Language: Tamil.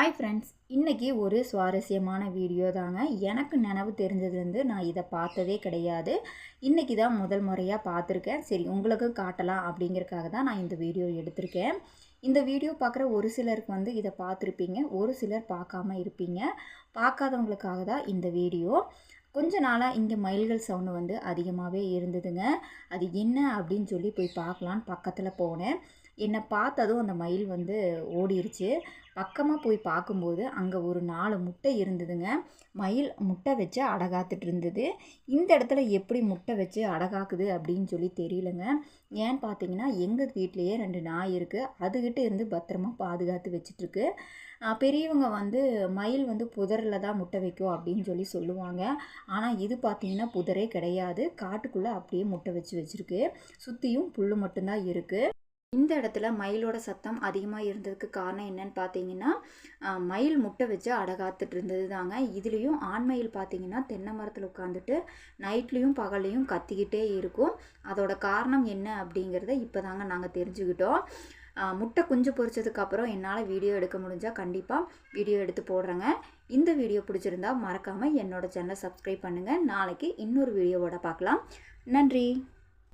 ஹாய் ஃப்ரெண்ட்ஸ் இன்றைக்கி ஒரு சுவாரஸ்யமான வீடியோ தாங்க. எனக்கு நினைவு தெரிஞ்சதுலேருந்து நான் இதை பார்த்ததே கிடையாது. இன்றைக்கி தான் முதல் முறையாக பார்த்துருக்கேன். சரி உங்களுக்கு காட்டலாம் அப்படிங்கிறதுக்காக தான் நான் இந்த வீடியோ எடுத்திருக்கேன். இந்த வீடியோ பார்க்குற ஒரு சிலருக்கு வந்து இதை பார்த்துருப்பீங்க. ஒரு சிலர் பார்க்காம இருப்பீங்க. பார்க்காதவங்களுக்காக தான் இந்த வீடியோ கொஞ்ச நாளாக இங்கே மயில்கள் சவுண்டு வந்து அதிகமாகவே இருந்ததுங்க. அது என்ன அப்படின்னு சொல்லி போய் பார்க்கலான்னு பக்கத்தில் போனேன். என்னை பார்த்ததும் அந்த மயில் வந்து ஓடிருச்சு. பக்கமாக போய் பார்க்கும்போது அங்கே ஒரு நாலு முட்டை இருந்ததுங்க. மயில் முட்டை வச்சு அடகாத்துட்டு இருந்தது. இந்த இடத்துல எப்படி முட்டை வச்சு அடகாக்குது அப்படின்னு சொல்லி தெரியலங்க. ஏன்னு பார்த்தீங்கன்னா எங்கள் வீட்லேயே ரெண்டு நாய் இருக்குது அதுகிட்ட இருந்து பத்திரமா பாதுகாத்து வச்சிட்ருக்கு பெரியவங்க வந்து மயில் வந்து புதரில் தான் முட்டை வைக்கும் அப்படின்னு சொல்லி சொல்லுவாங்க. ஆனால் இது பார்த்திங்கன்னா புதரே கிடையாது. காட்டுக்குள்ளே அப்படியே முட்டை வச்சு வச்சுருக்கு. சுற்றியும் புல் மட்டும்தான் இருக்குது இந்த இடத்துல மயிலோட சத்தம் அதிகமாக இருந்ததுக்கு காரணம் என்னன்னு பார்த்தீங்கன்னா மயில் முட்டை வச்சு அடகாத்துட்டு இருந்தது தாங்க இதுலேயும் ஆண் மயில் பார்த்தீங்கன்னா தென்னை மரத்தில் உட்காந்துட்டு நைட்லேயும் பகல்லையும் கத்திக்கிட்டே இருக்கும். அதோட காரணம் என்ன அப்படிங்கிறத இப்போ தாங்க நாங்கள் தெரிஞ்சுக்கிட்டோம் முட்டை குஞ்சு பொறிச்சதுக்கப்புறம் என்னால் வீடியோ எடுக்க முடிஞ்சால் கண்டிப்பாக வீடியோ எடுத்து போடுறேங்க. இந்த வீடியோ பிடிச்சிருந்தா மறக்காமல் என்னோடய சேனலை சப்ஸ்கிரைப் பண்ணுங்கள் நாளைக்கு இன்னொரு வீடியோவோட பார்க்கலாம் நன்றி.